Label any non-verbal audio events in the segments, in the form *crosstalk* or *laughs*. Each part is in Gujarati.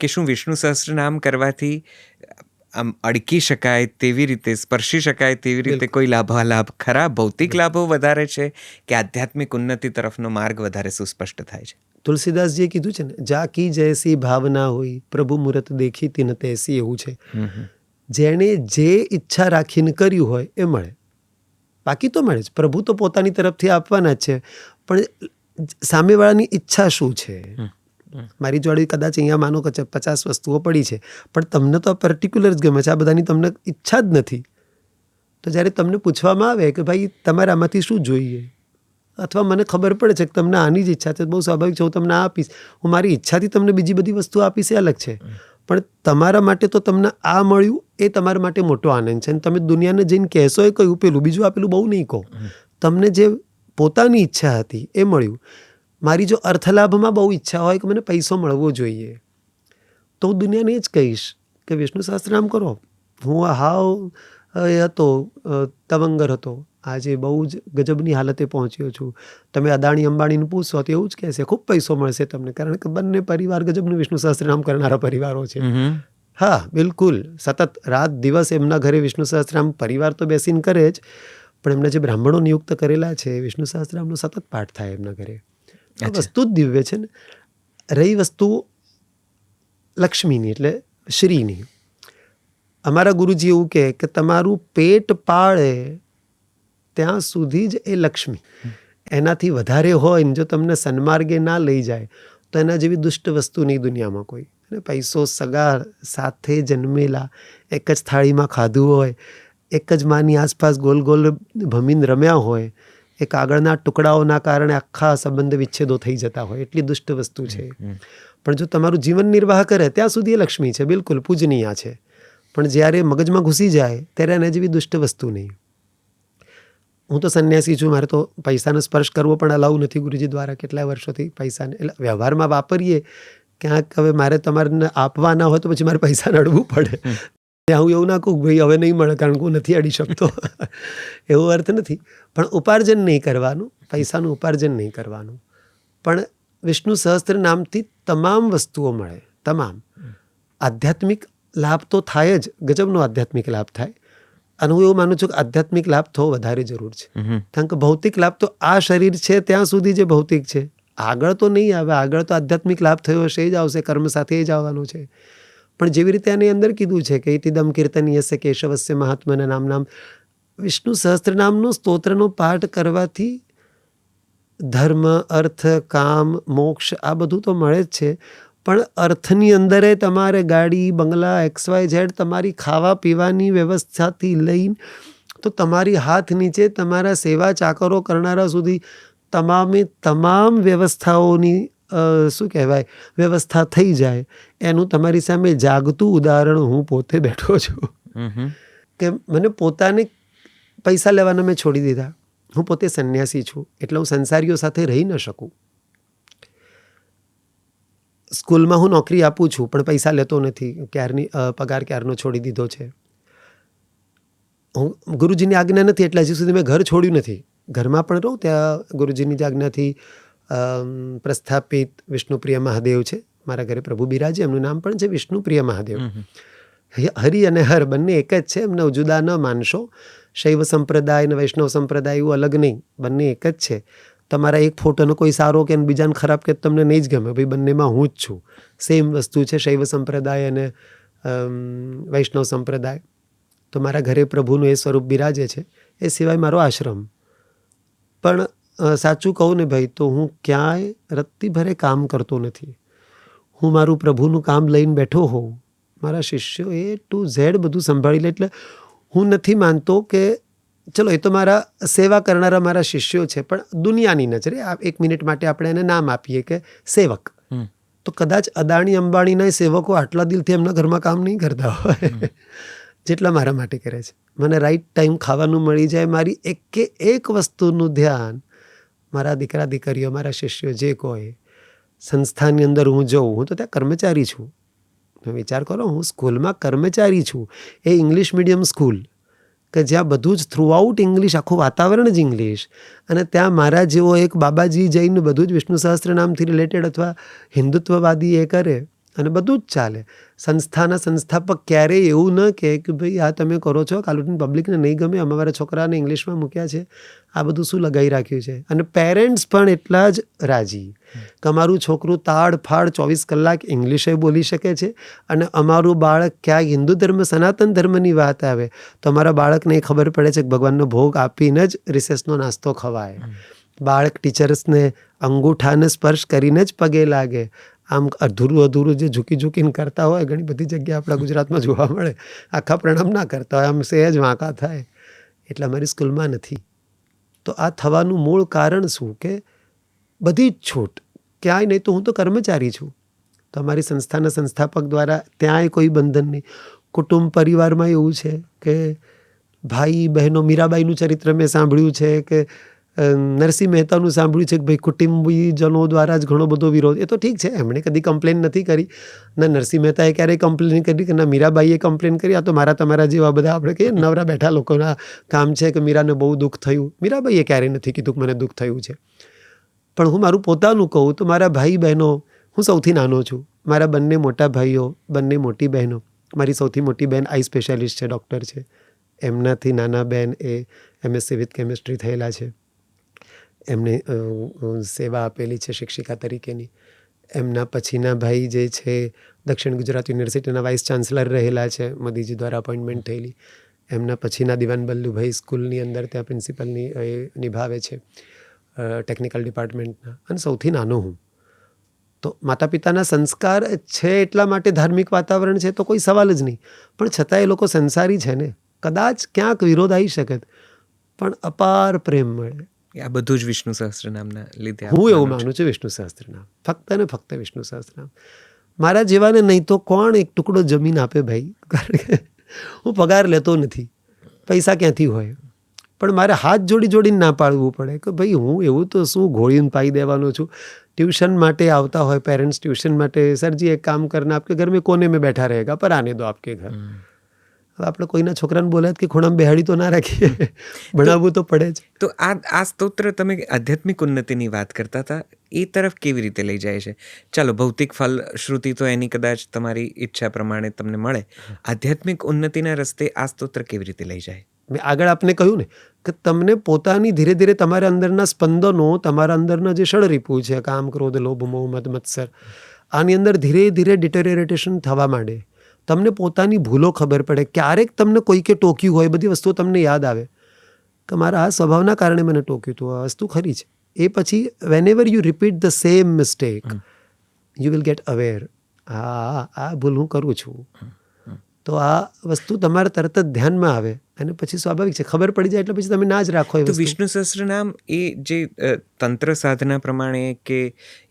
કે શું વિષ્ણુ સહસ્રનામ કરવાથી આમ અડકી શકાય તેવી રીતે સ્પર્શી શકાય તેવી રીતે કોઈ લાભાલાભ ખરા ભૌતિક લાભો વધારે છે કે આધ્યાત્મિક ઉન્નતિ તરફનો માર્ગ વધારે સુસ્પષ્ટ થાય છે? તુલસીદાસજીએ કીધું છે ને જા કી જૈસી ભાવના હોય પ્રભુ મુહૂર્ત દેખી તિન તૈસી એવું છે. જેણે જે ઈચ્છા રાખીને કર્યું હોય એ મળે. બાકી તો મળે જ. પ્રભુ તો પોતાની તરફથી આપવાના જ છે. પણ સામેવાળાની ઈચ્છા શું છે? મારી જોડે કદાચ અહીંયા માનો કે પચાસ વસ્તુઓ પડી છે. પણ તમને તો આ પર્ટિક્યુલર જ ગમે છે. આ બધાની તમને ઈચ્છા જ નથી. તો જ્યારે તમને પૂછવામાં આવે કે ભાઈ તમારે આમાંથી શું જોઈએ? અથવા મને ખબર પડે છે કે તમને આની જ ઈચ્છા છે. બહુ સ્વાભાવિક છે હું તમને આ આપીશ. હું મારી ઈચ્છાથી તમને બીજી બધી વસ્તુ આપીશ એ અલગ છે. પણ તમારા માટે તો તમને આ મળ્યું એ તમારા માટે મોટો આનંદ છે. અને તમે દુનિયાને જઈને કહેશો એ કહ્યું પેલું બીજું આપેલું બહુ નહીં કહો. તમને જે પોતાની ઈચ્છા હતી એ મળ્યું. મારી જો અર્થલાભમાં બહુ ઈચ્છા હોય કે મને પૈસો મળવો જોઈએ તો હું દુનિયાને એ જ કહીશ કે વિષ્ણુ સહસ્ત્રનામ કરો. હું હાવ એ હતો તવંગર હતો. આજે બહુ જ ગજબની હાલતે પહોંચ્યો છું. તમે અદાણી અંબાણીને પૂછશો તો એવું જ કહેશે ખૂબ પૈસો મળશે તમને કારણ કે બંને પરિવાર ગજબનું વિષ્ણુ સહસ્ત્રનામ કરનારા પરિવારો છે. હા બિલકુલ. સતત રાત દિવસ એમના ઘરે વિષ્ણુ સહસ્ત્રનામ પરિવાર તો બેસીને કરે જ પણ એમના જે બ્રાહ્મણો નિયુક્ત કરેલા છે વિષ્ણુ સહસ્ત્રનામનો સતત પાઠ થાય એમના ઘરે. વસ્તુ જ દિવ્ય છે ને. રહી વસ્તુ લક્ષ્મીની એટલે શ્રીની. અમારા ગુરુજી એવું કહે કે તમારું પેટ પાળે ત્યાં સુધી જ એ લક્ષ્મી. એનાથી વધારે હોય ને જો તમને સન્માર્ગે ના લઈ જાય તો એના જેવી દુષ્ટ વસ્તુ નહીં દુનિયામાં કોઈ. અને પૈસો સગા સાથે જન્મેલા એક જ થાળીમાં ખાધું હોય એક જ માની આસપાસ ગોલ ગોલ ભમીને રમ્યા હોય એ કાગળના ટુકડાઓના કારણે આખા સંબંધ વિચ્છેદો થઈ જતા હોય. એટલી દુષ્ટ વસ્તુ છે. પણ જો તમારું જીવન નિર્વાહ કરે ત્યાં સુધી એ લક્ષ્મી છે. બિલકુલ પૂજનીય છે. પણ જ્યારે મગજમાં ઘૂસી જાય ત્યારે એને જેવી દુષ્ટ વસ્તુ નહીં. હું તો સંન્યાસી છું મારે તો પૈસાનો સ્પર્શ કરવો પણ અલાઉ નથી ગુરુજી દ્વારા કેટલા વર્ષોથી પૈસાને એટલે વ્યવહારમાં વાપરીએ. ક્યાંક હવે મારે તમારે આપવાના હોય તો પછી મારે પૈસા નડવું પડે. ત્યાં હું એવું ના કહું ભાઈ હવે નહીં મળે કારણ કે હું નથી અડી શકતો. *laughs* એવો અર્થ નથી. પણ ઉપાર્જન નહીં કરવાનું પૈસાનું ઉપાર્જન નહીં કરવાનું. પણ વિષ્ણુ સહસ્ત્ર નામથી તમામ વસ્તુઓ મળે તમામ. આધ્યાત્મિક લાભ તો થાય જ ગજબનો આધ્યાત્મિક લાભ થાય. અને હું એવું માનું છું કે આધ્યાત્મિક લાભ થવો વધારે જરૂર છે. કારણ કે ભૌતિક લાભ તો આ શરીર છે ત્યાં સુધી જે ભૌતિક છે. આગળ તો નહીં આવે આગળ તો આધ્યાત્મિક લાભ થયો હશે એ જ આવશે કર્મ સાથે જ આવવાનું છે. પણ જેવી રીતે આની અંદર કીધું છે કે ઇતિદમ કીર્તનીયસ્ય કેશવસ્ય મહાત્માના નામ નામ, વિષ્ણુ સહસ્ત્રનામનો સ્તોત્રનો પાઠ કરવાથી ધર્મ, અર્થ, કામ, મોક્ષ, આ બધું તો મળે જ છે. પણ અર્થની અંદરે તમારે ગાડી, બંગલા એક્સ વાય ઝેડ તમારી ખાવા પીવાની વ્યવસ્થાથી લઈને તો તમારી હાથ નીચે તમારા સેવા ચાકરો કરનારા સુધી તમામે તમામ વ્યવસ્થાઓની શું કહેવાય વ્યવસ્થા થઈ જાય એનું તમારી સામે જાગતું ઉદાહરણ હું પોતે બેઠો છું. કે મને પોતાને પૈસા લેવાના મેં છોડી દીધા. હું પોતે સંન્યાસી છું એટલે હું સંસારીઓ સાથે રહી ન શકું. સ્કૂલમાં હું નોકરી આપું છું પણ પૈસા લેતો નથી ક્યારની પગાર ક્યારનો છોડી દીધો છે. હું ગુરુજીની આજ્ઞા નથી એટલે હજી સુધી મેં ઘર છોડ્યું નથી. ઘરમાં પણ રહું ત્યાં ગુરુજીની આજ્ઞાથી. પ્રસ્થાપિત વિષ્ણુપ્રિય મહાદેવ છે. મારા ઘરે પ્રભુ બિરાજે એમનું નામ પણ છે વિષ્ણુપ્રિય મહાદેવ. હરિ અને હર બંને એક જ છે એમને જુદા ન માનશો. શૈવ સંપ્રદાય અને વૈષ્ણવ સંપ્રદાય એવું અલગ નહીં બંને એક જ છે. તમારા એક ફોટોનો કોઈ સારો કે બીજાને ખરાબ કે તમને નહીં જ ગમે ભાઈ બંનેમાં હું જ છું. સેમ વસ્તુ છે શૈવ સંપ્રદાય અને વૈષ્ણવ સંપ્રદાય. તો મારા ઘરે પ્રભુનું એ સ્વરૂપ બિરાજે છે. એ સિવાય મારો આશ્રમ. પણ સાચું કહું ને ભાઈ તો હું ક્યાંય રત્તી ભરે કામ કરતો નથી. હું મારું પ્રભુનું કામ લઈને બેઠો હોઉં. મારા શિષ્યો એ ટુ ઝેડ બધું સંભાળી લે એટલે હું નથી માનતો કે ચલો એ તો મારા સેવા કરનારા મારા શિષ્યો છે પણ દુનિયાની નજરે એક મિનિટ માટે આપણે એને નામ આપીએ કે સેવક. તો કદાચ અદાણી અંબાણીના સેવકો આટલા દિલથી એમના ઘરમાં કામ નહીં કરતા હોય. જેટલા મારા માટે કરે છે. મને રાઈટ ટાઈમ ખાવાનું મળી જાય મારી એકે એક વસ્તુનું ધ્યાન મારા દીકરા દીકરીઓ, મારા શિષ્યો જે કોઈ સંસ્થાની અંદર હું જઉં, હું તો ત્યાં કર્મચારી છું. તમે વિચાર કરો, હું સ્કૂલમાં કર્મચારી છું. એ ઇંગ્લિશ મીડિયમ સ્કૂલ, કે જ્યાં બધું જ થ્રુઆઉટ ઇંગ્લિશ, આખું વાતાવરણ જ ઇંગ્લિશ. અને ત્યાં મારા જેવો એક બાબાજી જઈને બધું જ વિષ્ણુ સહસ્ત્ર નામથી રિલેટેડ અથવા હિન્દુત્વવાદી એ કરે. અને બધું જ ચાલે. સંસ્થાના સંસ્થાપક ક્યારેય એવું ન કહે કે ભાઈ આ તમે કરો છો કાલુટીન પબ્લિકને નહીં ગમે અમારા છોકરાને ઇંગ્લિશમાં મૂક્યા છે આ બધું શું લગાવી રાખ્યું છે? અને પેરેન્ટ્સ પણ એટલા જ રાજી. કે અમારું છોકરું તાડફાડ ચોવીસ કલાક ઇંગ્લિશે બોલી શકે છે અને અમારું બાળક ક્યાંક હિન્દુ ધર્મ સનાતન ધર્મની વાત આવે તો અમારા બાળકને એ ખબર પડે છે કે ભગવાનનો ભોગ આપીને જ રિસેસનો નાસ્તો ખવાય. બાળક ટીચર્સને અંગૂઠાને સ્પર્શ કરીને જ પગે લાગે. આમ અધૂરું અધૂરું જે ઝૂકી ઝૂકીને કરતા હોય, ઘણી બધી જગ્યાએ આપણા ગુજરાતમાં જોવા મળે. આખા પ્રણામ ના કરતા હોય, આમ સહેજ વાંકા થાય. એટલે અમારી સ્કૂલમાં નથી. તો આ થવાનું મૂળ કારણ શું? કે બધી જ છૂટ. ક્યાંય નહીં તો હું તો કર્મચારી છું. તો અમારી સંસ્થાના સંસ્થાપક દ્વારા ત્યાંય કોઈ બંધન નહીં. કુટુંબ પરિવારમાં એવું છે કે ભાઈ બહેનો મીરાબાઈનું ચરિત્ર મેં સાંભળ્યું છે કે નરસિંહ મહેતાનું સાંભળ્યું છે કે ભાઈ કુટુંબીજનો દ્વારા જ ઘણો બધો વિરોધ. એ તો ઠીક છે, એમણે કદી કમ્પ્લેન નથી કરી. ના નરસિંહ મહેતાએ ક્યારેય કમ્પ્લેન કરી કે ના મીરાબાઈએ કમ્પ્લેન કરી, આ તો મારા તમારા જેવા બધા આપણે કહીએ નવરા બેઠા લોકોના કામ છે કે મીરાને બહુ દુઃખ થયું. મીરાબાઈએ ક્યારેય નથી કીધું કે મને દુઃખ થયું છે. પણ હું મારું પોતાનું કહું તો મારા ભાઈ બહેનો હું સૌથી નાનો છું. મારા બંને મોટા ભાઈઓ, બંને મોટી બહેનો. મારી સૌથી મોટી બહેન આઈ સ્પેશિયાલિસ્ટ છે, ડૉક્ટર છે. એમનાથી નાના બહેન એ એમએસસી વિથ કેમિસ્ટ્રી થયેલા છે. એમને સેવા આપેલી છે શિક્ષિકા તરીકેની. એમના પછીના ભાઈ જે છે, દક્ષિણ ગુજરાત યુનિવર્સિટીના વાઇસ ચાન્સલર રહેલા છે, મોદીજી દ્વારા અપોઇન્ટમેન્ટ થયેલી. એમના પછીના દિવાન બલ્લુભાઈ સ્કૂલની અંદર ત્યાં પ્રિન્સિપલની એ નિભાવે છે ટેકનિકલ ડિપાર્ટમેન્ટના. અને સૌથી નાનો હું. તો માતા પિતાના સંસ્કાર છે એટલા માટે ધાર્મિક વાતાવરણ છે તો કોઈ સવાલ જ નહીં. પણ છતાં એ લોકો સંસારી છે ને, કદાચ ક્યાંક વિરોધ આવી શકે. પણ અપાર પ્રેમ મળે. આ બધું જ વિષ્ણુ સહસ્ત્ર નામના લીધે હું એવું માનું છું વિષ્ણુ સહસ્ત્રનામ ફક્ત ને ફક્ત વિષ્ણુ સહસ્ત્રનામ મારા જેવાને નહીં તો કોણ એક ટુકડો જમીન આપે ભાઈ? કારણ કે હું પગાર લેતો નથી. પૈસા ક્યાંથી હોય? પણ મારે હાથ જોડી જોડીને ના પાડવું પડે કે ભાઈ હું એવું તો શું ઘોળીને પાઈ દેવાનો છું? ટ્યુશન માટે આવતા હોય પેરેન્ટ્સ ટ્યુશન માટે સરજી એક કામ કરના આપકે ઘર મેં કોને મેં બેઠા રહેગા? પર આને દો આપકે ઘર. આપણે કોઈના છોકરાને બોલાય કે ખૂણામાં બેહાડી તો ના રાખીએ. *laughs* ભણાવવું તો પડે જ. તો આ આ સ્તોત્ર તમે આધ્યાત્મિક ઉન્નતિની વાત કરતા હતા એ તરફ કેવી રીતે લઈ જાય છે? ચાલો ભૌતિક ફલ શ્રુતિ તો એની કદાચ તમારી ઈચ્છા પ્રમાણે તમને મળે. આધ્યાત્મિક ઉન્નતિના રસ્તે આ સ્તોત્ર કેવી રીતે લઈ જાય? મેં આગળ આપને કહ્યું ને કે તમને પોતાની ધીરે ધીરે તમારા અંદરના સ્પંદનો તમારા અંદરના જે ષડરીપુ છે કામ ક્રોધ લોભ મોહ મત મત્સર આની અંદર ધીરે ધીરે ડિટેરિયરેટેશન થવા માંડે. તમને પોતાની ભૂલો ખબર પડે. ક્યારેક તમને કોઈકે ટોક્યું હોય એ બધી વસ્તુઓ તમને યાદ આવે. કે મારા આ સ્વભાવના કારણે મને ટોક્યું હતું. આ વસ્તુ ખરી છે. એ પછી whenever you repeat the same mistake you will get aware હા આ ભૂલ હું કરું છું. તો આ વસ્તુ તમારે તરત જ ધ્યાનમાં આવે. અને પછી સ્વાભાવિક છે. ખબર પડી જાય એટલે પછી તમે ના જ રાખો એ તો વિષ્ણુ સહસ્ત્રનામ એ જે તંત્ર સાધના પ્રમાણે કે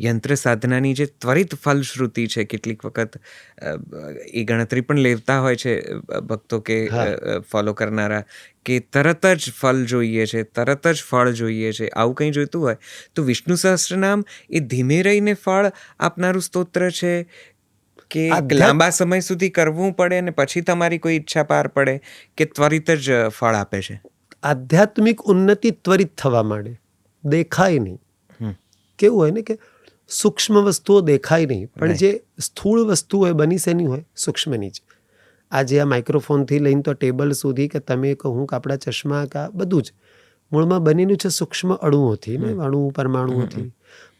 યંત્ર સાધનાની જે ત્વરિત ફલશ્રુતિ છે કેટલીક વખત એ ગણતરી પણ લેતા હોય છે ભક્તો કે ફોલો કરનારા કે તરત જ ફલ જોઈએ છે તરત જ ફળ જોઈએ છે આવું કંઈ જોઈતું હોય? તો વિષ્ણુ સહસ્ત્રનામ એ ધીમે રહીને ફળ આપનારું સ્તોત્ર છે કે લાંબા સમય સુધી કરવું પડે અને પછી તમારી કોઈ ઈચ્છા પાર પડે કે ત્વરિત જ ફળ આપે છે? આધ્યાત્મિક ઉન્નતિ ત્વરિત થવા માંડે. દેખાય નહીં. કેવું હોય ને કે સૂક્ષ્મ વસ્તુઓ દેખાય નહીં પણ જે સ્થૂળ વસ્તુ હોય બની શેની હોય? સૂક્ષ્મની જ. આજે આ માઇક્રોફોનથી લઈને તો ટેબલ સુધી કે તમે કહું કે આપણા ચશ્મા કા બધું જ. મૂળમાં બનેલું છે સૂક્ષ્મ અણુઓથી ને અણુ પરમાણુઓથી.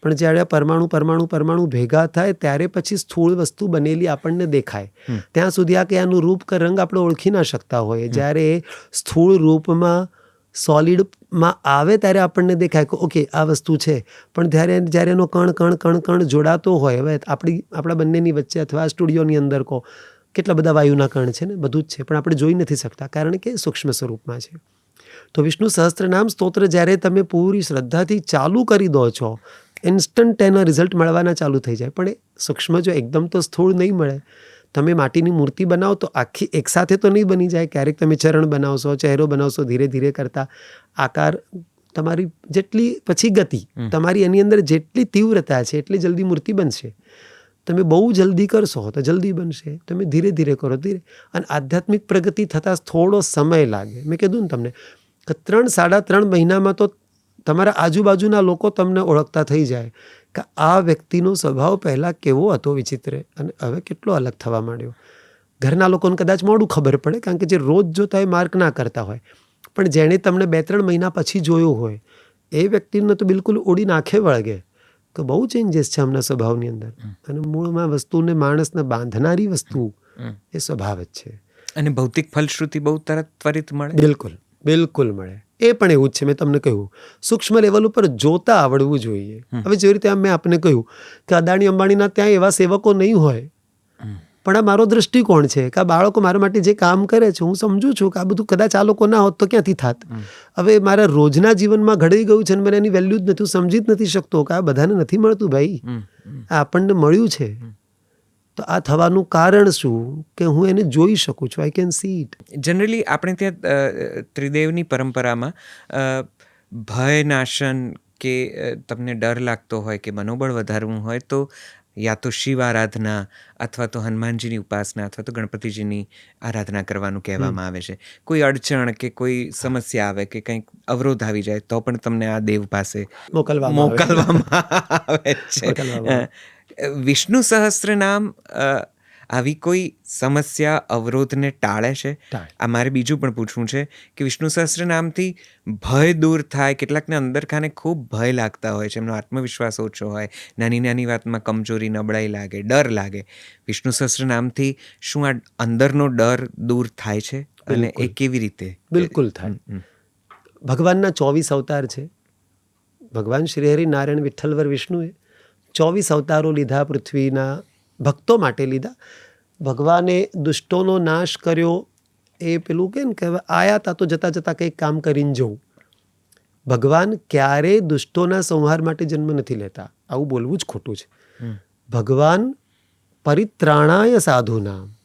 પણ જ્યારે આ પરમાણુ પરમાણુ પરમાણુ ભેગા થાય ત્યારે પછી સ્થૂળ વસ્તુ બનેલી આપણને દેખાય. ત્યાં સુધી આ કે આનું રૂપ કે રંગ આપણે ઓળખી ના શકતા હોઈએ જ્યારે સ્થૂળ રૂપમાં સોલિડમાં આવે ત્યારે આપણને દેખાય કે ઓકે આ વસ્તુ છે. પણ જ્યારે જ્યારે એનો કણ કણ કણ કણ જોડાતો હોય હવે આપણી આપણા બંનેની વચ્ચે અથવા સ્ટુડિયોની અંદર કહો કેટલા બધા વાયુના કણ છે ને? બધું જ છે પણ આપણે જોઈ નથી શકતા કારણ કે સૂક્ષ્મ સ્વરૂપમાં છે. તો વિષ્ણુ સહસ્ત્રનામ સ્તોત્ર જ્યારે તમે પૂરી શ્રદ્ધાથી ચાલુ કરી દો છો ઇન્સ્ટન્ટ એના રિઝલ્ટ મળવાના ચાલુ થઈ જાય. પણ એ સૂક્ષ્મ જો એકદમ તો સ્થૂળ નહીં મળે તમે માટીની મૂર્તિ બનાવો તો આખી એકસાથે તો નહીં બની જાય. ક્યારેક તમે ચરણ બનાવશો ચહેરો બનાવશો ધીરે ધીરે કરતા આકાર તમારી જેટલી પછી ગતિ તમારી એની અંદર જેટલી તીવ્રતા છે એટલી જલ્દી મૂર્તિ બનશે. તમે બહુ જલ્દી કરશો તો જલ્દી બનશે. તમે ધીરે ધીરે કરો ધીરે. અને આધ્યાત્મિક પ્રગતિ થતાં થોડો સમય લાગે. મેં કીધું ને તમને કે ત્રણ સાડા ત્રણ મહિનામાં તો તમારા આજુબાજુના લોકો તમને ઓળખતા થઈ જાય કે આ વ્યક્તિનો સ્વભાવ પહેલાં કેવો હતો વિચિત્ર અને હવે કેટલો અલગ થવા માંડ્યો. ઘરના લોકોને કદાચ મોડું ખબર પડે કારણ કે જે રોજ જોતા હોય માર્ક ના કરતા હોય. પણ જેણે તમને બે ત્રણ મહિના પછી જોયો હોય એ વ્યક્તિને તો બિલકુલ ઉડી નાખે વળગે. તો બહુ ચેન્જીસ છે હમણાં સ્વભાવની અંદર. અને મૂળમાં વસ્તુને માણસને બાંધનારી વસ્તુ એ સ્વભાવ જ છે. અને ભૌતિક ફલશ્રુતિ બહુ તરત ત્વરિત મળે? બિલકુલ. બિલકુલ મળે. એ પણ એવું જ છે મેં તમને કહ્યું. સૂક્ષ્મ લેવલ ઉપર જોતા આવડવું જોઈએ. હવે જેવી રીતે મેં આપને કહ્યું કે અદાણી અંબાણીના ત્યાં એવા સેવકો નહીં હોય. પણ આ મારો દ્રષ્ટિકોણ છે કે આ બાળકો મારા માટે જે કામ કરે છે હું સમજુ છું કે આ બધું કદાચ આ લોકો ના હોત તો ક્યાંથી થાત. હવે મારા રોજના જીવનમાં ઘડાઈ ગયું છે અને મને એની વેલ્યુ જ નથી હું સમજી જ નથી શકતો કે આ બધાને નથી મળતું ભાઈ. આ આપણને મળ્યું છે. તો આ થવાનું કારણ શું કે હું એને જોઈ શકું છું? I can see it generally આપણે ત્યાં ત્રિદેવની પરંપરામાં અ, ભયનાશન કે તમને ડર લાગતો હોય કે મનોબળ વધારવું હોય તો યા તો શિવ આરાધના અથવા તો હનુમાનજીની ઉપાસના અથવા તો ગણપતિજીની આરાધના કરવાનું કહેવામાં આવે છે. કોઈ અડચણ કે કોઈ સમસ્યા આવે કે કંઈક અવરોધ આવી જાય તો પણ તમને આ દેવ પાસે મોકલવામાં મોકલવામાં આવે છે. વિષ્ણુ સહસ્ત્ર નામ આવી કોઈ સમસ્યા અવરોધને ટાળે છે? આ મારે બીજું પણ પૂછવું છે કે વિષ્ણુ સહસ્ત્ર નામથી ભય દૂર થાય કેટલાકને અંદરખાને ખૂબ ભય લાગતા હોય છે એમનો આત્મવિશ્વાસ ઓછો હોય નાની નાની વાતમાં કમજોરી નબળાઈ લાગે ડર લાગે. વિષ્ણુ સહસ્ત્ર નામથી શું આ અંદરનો ડર દૂર થાય છે? અને એ કેવી રીતે? બિલકુલ થાય. ભગવાનના ચોવીસ અવતાર છે. ભગવાન શ્રી હરિ નારાયણ વિઠ્ઠલવર વિષ્ણુએ ચોવીસ અવતારો લીધા પૃથ્વીના ભક્તો માટે લીધા. ભગવાને દુષ્ટોનો નાશ કર્યો એ પેલું કે ને આયા તા તો જતા જતા કંઈક કામ કરીને જવું. ભગવાન ક્યારેય દુષ્ટોના સંહાર માટે જન્મ નથી લેતા. આવું બોલવું જ ખોટું છે. ભગવાન પરિત્રાણાય સાધુનામ.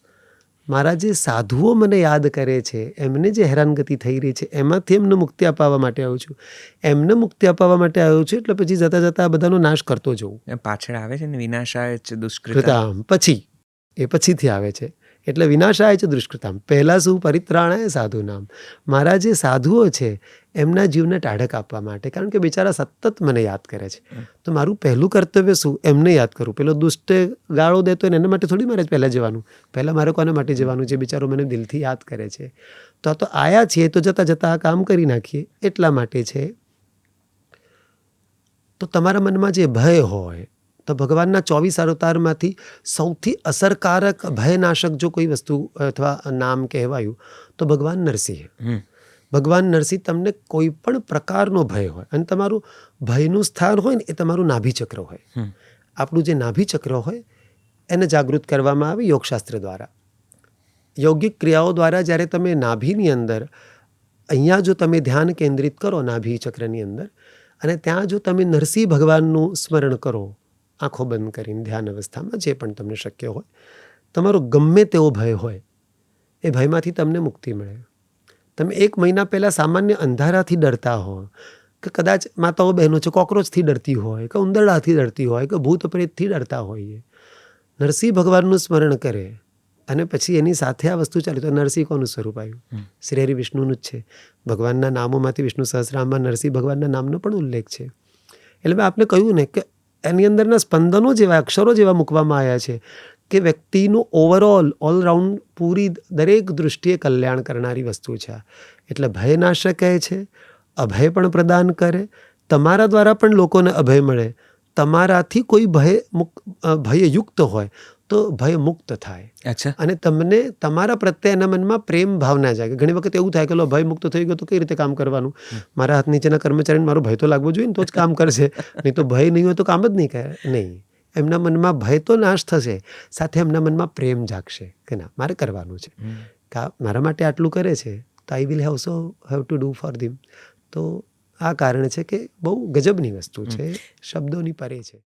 મારા જે સાધુઓ મને યાદ કરે છે એમને જે હેરાનગતિ થઈ રહી છે એમાંથી એમને મુક્તિ અપાવવા માટે આવ્યો છું. એમને મુક્તિ અપાવવા માટે આવ્યો છું એટલે પછી જતા જતા આ બધાનો નાશ કરતો જવું. પાછળ આવે છે ને વિનાશાય જ દુષ્કૃતા. કૃતામ પછી. એ પછીથી આવે છે. એટલે વિનાશાય છે દુષ્કૃતામ. પહેલાં શું પરિત્રાણાય સાધુનામ. મારા જે સાધુઓ છે એમના જીવને ટાઢક આપવા માટે કારણ કે બિચારા સતત મને યાદ કરે છે. તો મારું પહેલું કર્તવ્ય શું? એમને યાદ કરું. પેલો દુષ્ટ ગાળો દેતો એને એના માટે થોડી મારે પહેલાં જવાનું. પહેલાં મારે કોના માટે જવાનું છે? બિચારો મને દિલથી યાદ કરે છે. તો આ તો આયા છીએ તો જતાં જતાં આ કામ કરી નાખીએ. એટલા માટે છે. તો તમારા મનમાં જે ભય હોય તો ભગવાનના ચોવીસ અવતારમાંથી સૌથી અસરકારક ભયનાશક જો કોઈ વસ્તુ અથવા નામ કહેવાયું તો ભગવાન નરસિંહ ભગવાન નરસિંહ તમને કોઈ પણ પ્રકારનો ભય હોય અને તમારું ભયનું સ્થાન હોય ને એ તમારું નાભિચક્ર હોય. આપણું જે નાભિચક્ર હોય એને જાગૃત કરવામાં આવે યોગશાસ્ત્ર દ્વારા. યોગિક ક્રિયાઓ દ્વારા જ્યારે તમે નાભીની અંદર અહીંયા જો તમે ધ્યાન કેન્દ્રિત કરો નાભી ચક્રની અંદર અને ત્યાં જો તમે નરસિંહ ભગવાનનું સ્મરણ કરો આંખો બંધ કરીને ધ્યાન અવસ્થામાં જે પણ તમને શક્ય હોય તમારો ગમે તેવો ભય હોય એ ભયમાંથી તમને મુક્તિ મળે. તમે એક મહિના પહેલાં સામાન્ય અંધારાથી ડરતા હો કે કદાચ માતાઓ બહેનો છે કોકરોચથી ડરતી હોય કે ઉંદરડાથી ડરતી હોય કે ભૂત પ્રેતથી ડરતા હોઈએ. નરસિંહ ભગવાનનું સ્મરણ કરે અને પછી એની સાથે આ વસ્તુ ચાલી. તો નરસિંહ કોનું સ્વરૂપ આવ્યું? શ્રી હરિ વિષ્ણુનું જ છે. ભગવાનના નામોમાંથી વિષ્ણુ સહસ્રામમાં નરસિંહ ભગવાનના નામનો પણ ઉલ્લેખ છે. એટલે મેં આપને કહ્યું ને કે એની અંદરના સ્પંદનો જેવા, અક્ષરો જેવા મૂકવામાં આવ્યા છે કે વ્યક્તિનું ઓવરઓલ ઓલરાઉન્ડ પૂરી દરેક દૃષ્ટિએ કલ્યાણ કરનારી વસ્તુ છે. એટલે ભયનાશક કહે છે, અભય પણ પ્રદાન કરે, તમારા દ્વારા પણ લોકોને અભય મળે તમારાથી કોઈ ભય મુક ભયયુક્ત હોય તો ભય મુક્ત થાય. અચ્છા. અને તમને તમારા પ્રત્યે એના મનમાં પ્રેમ ભાવના જાગે. ઘણી વખત એવું થાય કે લો ભય મુક્ત થઈ ગયો તો કઈ રીતે કામ કરવાનું? મારા હાથ નીચેના કર્મચારીને મારો ભય તો લાગવો જોઈએ ને તો જ કામ કરશે. *laughs* નહીં તો ભય નહીં હોય તો કામ જ નહીં કરે. નહીં. એમના મનમાં ભય તો નાશ થશે. સાથે એમના મનમાં પ્રેમ જાગશે કે ના? મારે કરવાનું છે. કે મારા માટે આટલું કરે છે તો I will have so have to do for them તો આ કારણ છે કે બહુ ગજબની વસ્તુ છે. શબ્દોની પરે છે.